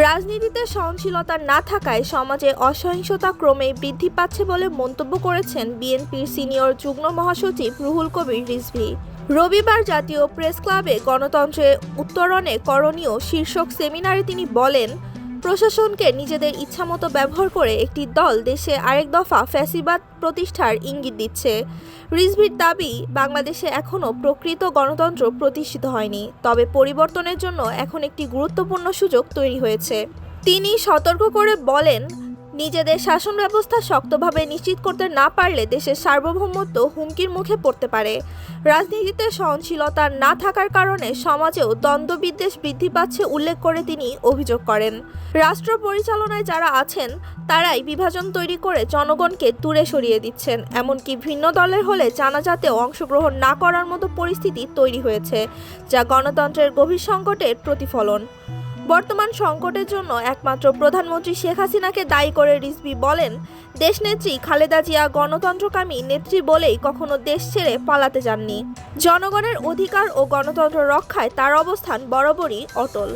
রাজনীতিতে সহনশীলতা না থাকায় সমাজে অসহিংসতা ক্রমেই বৃদ্ধি পাচ্ছে বলে মন্তব্য করেছেন বিএনপির সিনিয়র যুগ্ম মহাসচিব রুহুল কবির রিজভি। রবিবার জাতীয় প্রেস ক্লাবে গণতন্ত্রের উত্তরণে করণীয় শীর্ষক সেমিনারে তিনি বলেন প্রশাসনকে নিজেদের ইচ্ছামতো ব্যবহার করে একটি দল দেশে আরেক দফা ফ্যাসিবাদ প্রতিষ্ঠার ইঙ্গিত দিচ্ছে। রিজভির দাবি, বাংলাদেশে এখনও প্রকৃত গণতন্ত্র প্রতিষ্ঠিত হয়নি, তবে পরিবর্তনের জন্য এখন একটি গুরুত্বপূর্ণ সুযোগ তৈরি হয়েছে। তিনি সতর্ক করে বলেন নিজেদের শাসন ব্যবস্থা শক্তভাবে নিশ্চিত করতে না পারলে দেশের সার্বভৌমত্ব হুমকির মুখে পড়তে পারে। রাজনীতিতে সহনশীলতা না থাকার কারণে সমাজেও দ্বন্দ্ববিদ্বেষ বৃদ্ধি পাচ্ছে উল্লেখ করে তিনি অভিযোগ করেন। রাষ্ট্র পরিচালনায় যারা আছেন, তারাই বিভাজন তৈরি করে জনগণকে দূরে সরিয়ে দিচ্ছেন। এমনকি ভিন্ন দলের হলে জানাজাতেও অংশগ্রহণ না করার মতো পরিস্থিতি তৈরি হয়েছে, যা গণতন্ত্রের গভীর সংকটের প্রতিফলন। বর্তমান সংকটের জন্য একমাত্র প্রধানমন্ত্রী শেখ হাসিনাকে দায়ী করে রিজবি বলেন দেশনেত্রী খালেদা জিয়া গণতন্ত্রকামী নেত্রী বলেই কখনো দেশ ছেড়ে পালাতে যাননি। জনগণের অধিকার ও গণতন্ত্র রক্ষায় তার অবস্থান বরাবরই অটল।